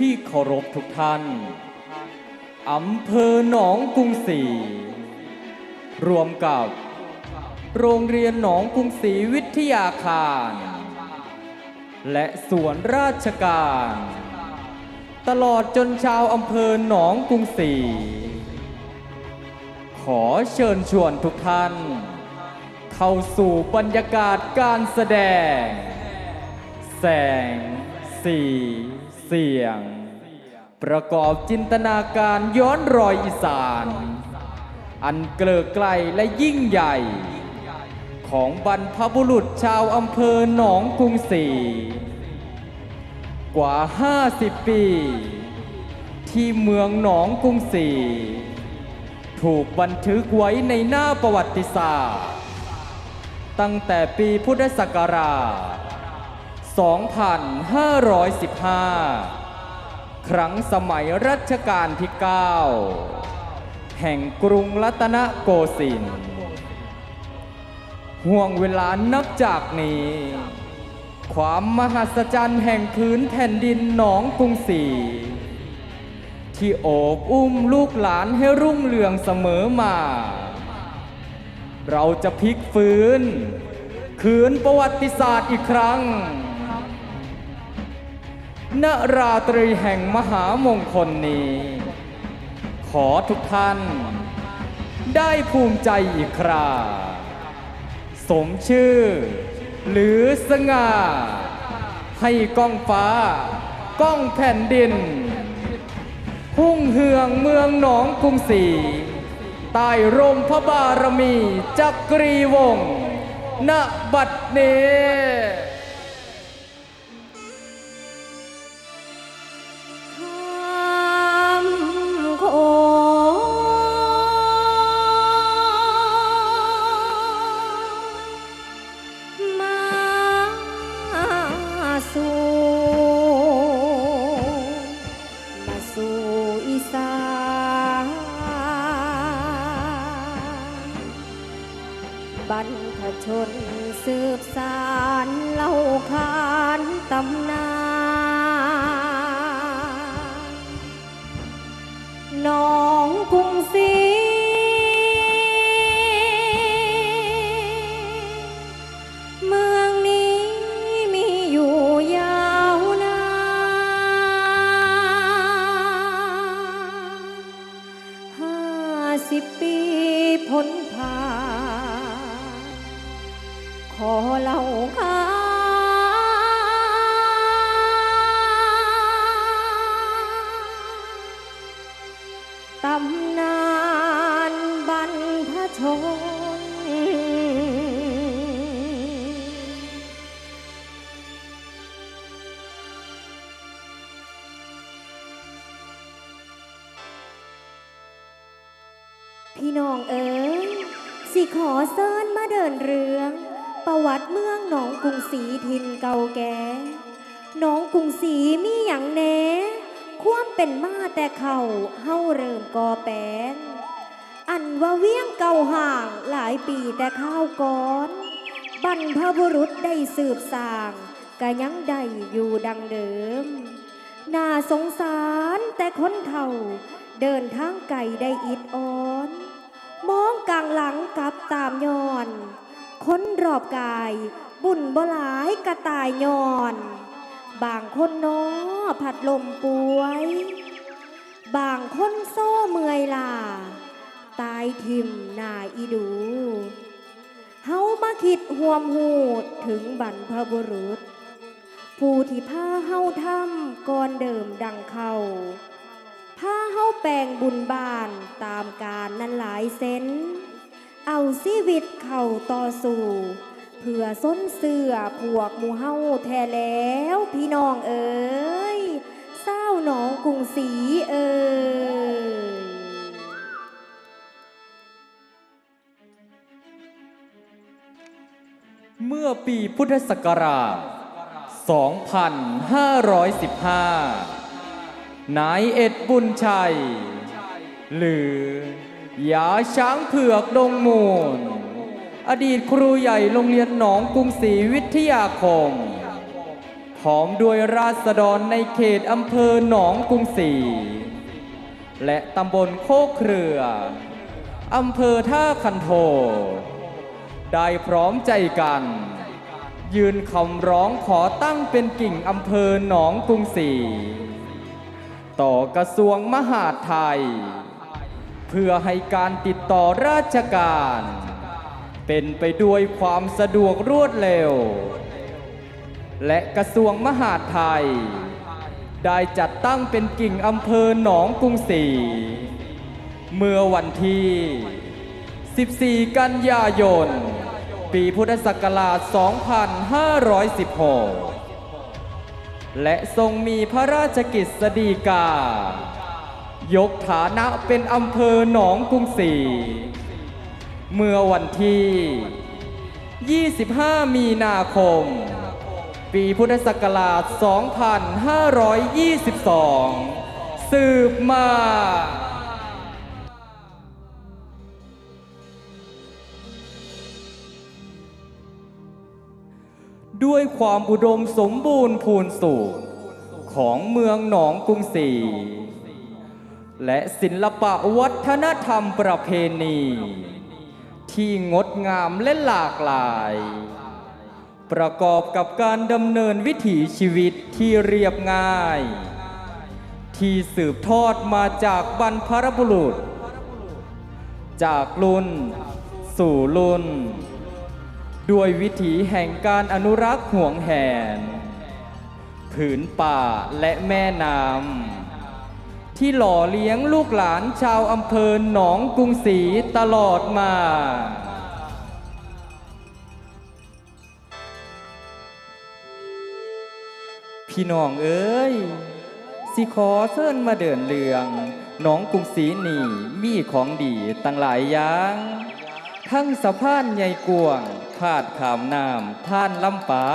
ที่เคารพทุกท่าน อำเภอหนองกรุงศรี รวมกับ โรงเรียนหนองกรุงศรีวิทยาคาร และส่วนราชการ ตลอดจนชาวอำเภอหนองกรุงศรี ขอเชิญชวนทุกท่าน เข้าสู่บรรยากาศการแสดง แสงสี เสียง ประกอบจินตนาการย้อนรอยอีสาน อันเกลือไกลและยิ่งใหญ่ ของบรรพบุรุษชาวอำเภอหนองกรุงศรีกว่า 50 ปี ที่เมืองหนองกรุงศรีถูกบันทึกไว้ในหน้าประวัติศาสตร์ ตั้งแต่ปีพุทธศักราช 2515 ครั้งสมัยรัชกาลที่ 9 แห่งกรุงรัตนโกสินทร์ห่วงเวลานับจากนี้ ความมหัศจรรย์แห่งพื้นแผ่นดินหนองกรุงศรีที่โอบอุ้มลูกหลานให้รุ่งเรืองเสมอมา เราจะพลิกฟื้น คืนประวัติศาสตร์อีกครั้ง ณราตรีแห่งมหามงคลนี้ ขอทุกท่าน ได้ภูมิใจอีกครา สมชื่อ หรือสง่า ให้ก้องฟ้า ก้องแผ่นดิน พุ่งเหืองเมืองหนองกรุงศรีใต้ร่มพระบารมีจักรีวงศ์ณบัดนี้ รรพชนสืบสารเล่าขานตำนาน พี่น้องเอ๋ยสิขอเซิญมาเดินเรือง ประวัติเมืองหนองกรุงศรีทินเก่าแก่หนองกรุงศรีมีอย่างแหน่ความเป็นมาแต่เขาเฮาเริ่มก่อแปลงอันว่าเวียงเก่าห่างหลายปีแต่ข้าวก่อนบรรพบุรุษได้สืบสาง ก็ยังได้อยู่ดังเดิม น่าสงสารแต่คนเฒ่า เดินทางไกลได้อิดอ่อน มองกลางหลังกลับตามย้อน ค้นรอบกาย บุญบ่หลายกระตายย้อน บางคนน้อผัดลมป่วย บางคนโซ่เมื่อยล่าตายทิมหนาอีดู เฮามาคิดห่วมหูดถึงบรรพบุรุษ ผู้ที่พาเฮาทำก่อนเดิมดังเขา พาเฮาแปลงบุญบานตามการนั้นหลายเซนเอาชีวิตเข้าต่อสู้เพื่อส้นเสือพวกหมูเฮาแท้แล้วพี่น้องเอ๋ยเศร้าหนองกรุงศรีเอ๋ยเมื่อปีพุทธศักราช 2515 นายเอ็ดบุญชัย หรือยาช้างเผือกดงมูล อดีตครูใหญ่โรงเรียนหนองกรุงศรีวิทยาคมพร้อมด้วยราษฎรในเขตอำเภอหนองกรุงศรีและตำบลโคกเครืออำเภอท่าคันโท ได้พร้อมใจกัน ยืนคำร้องขอตั้งเป็นกิ่งอำเภอหนองกรุงศรี ต่อกระทรวงมหาดไทย เพื่อให้การติดต่อราชการ เป็นไปด้วยความสะดวกรวดเร็ว และกระทรวงมหาดไทย ได้จัดตั้งเป็นกิ่งอำเภอหนองกรุงศรีเมื่อวันที่ 14 กันยายน ปีพุทธศักราช 2516 และทรงมีพระราชกิจสดีกา ยกฐานะเป็นอำเภอหนองกรุงศรีเมื่อวันที่ 25 มีนาคม ปีพุทธศักราช 2522 สืบมา ด้วยความอุดมสมบูรณ์พูนสุขของเมืองหนองกรุงศรีและศิลปะวัฒนธรรมประเพณี ที่งดงามและหลากหลาย ประกอบกับการดำเนินวิถีชีวิตที่เรียบง่าย ที่สืบทอดมาจากบรรพบุรุษ จากรุ่น สู่รุ่น ด้วยวิถีแห่งการอนุรักษ์ห่วงแหน ผืนป่าและแม่น้ำที่หล่อเลี้ยงลูกหลานชาวอำเภอหนองกรุงศรีตลอดมาพี่น้องเอ้ย สิขอเชิญมาเดินเรือง น้องกรุงศรีนี่มีของดีตั้งหลายอย่าง ทั้งสะพานใหญ่กวางพาดขามน้ำท่านลำเปา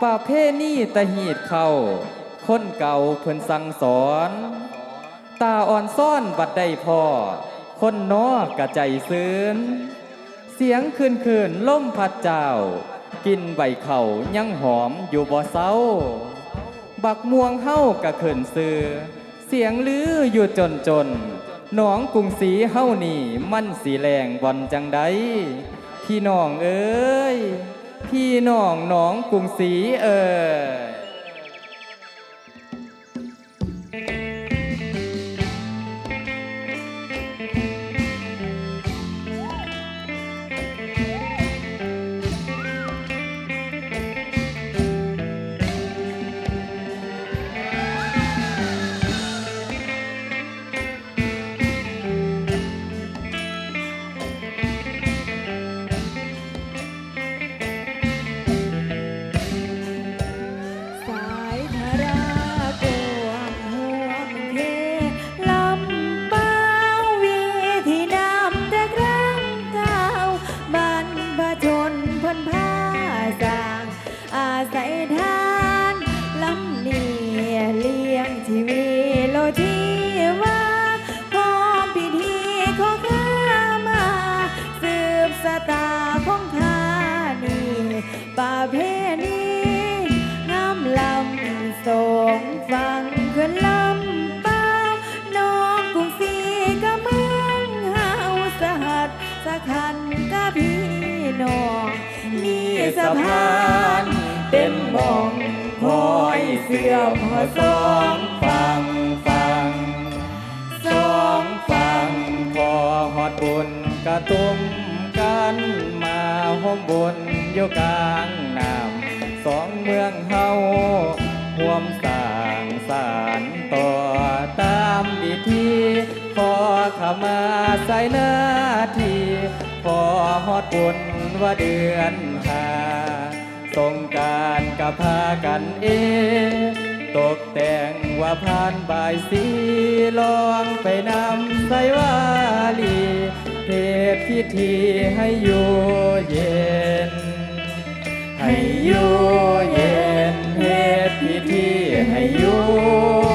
ป่าเพนี่ตะหีดเข้าคนเก่าเพิ่นสั่งสอน ตาอ่อนซ่อนบัดได้พอคนนอกกะใจซื้น เสียงคืนคืนๆล่มพัดเจ้า กินใบเข่ายังหอมอยู่บ่เศร้า บักม่วงเฮ้ากะเขินซื้อ เสียงลืออยู่จนจน หนองกรุงศรีเฮ้านี่ มันสีแรงบอนจังไดพี่น้องเอ้ย พี่น้องหนองกรุงศรีเอ้ย พานเต็มมองคอยเสื่อมหัวสองฟังฟังสองฝั่งพอหอดบุญกระตุ้มกันมาห่มบุญอยู่กลางน้ำสองเมืองเฮาห่วมสร้างสารต่อตามดีทีขอขมาใส่หน้าที่พอหอดบุญว่าเดือน สงการกับพากันเอ ตกแต่งว่าผ่านบายสีลองไปนำใส่วาลีเทพพิธีให้อยู่เย็น ให้อยู่เย็นเทพพิธีให้อยู่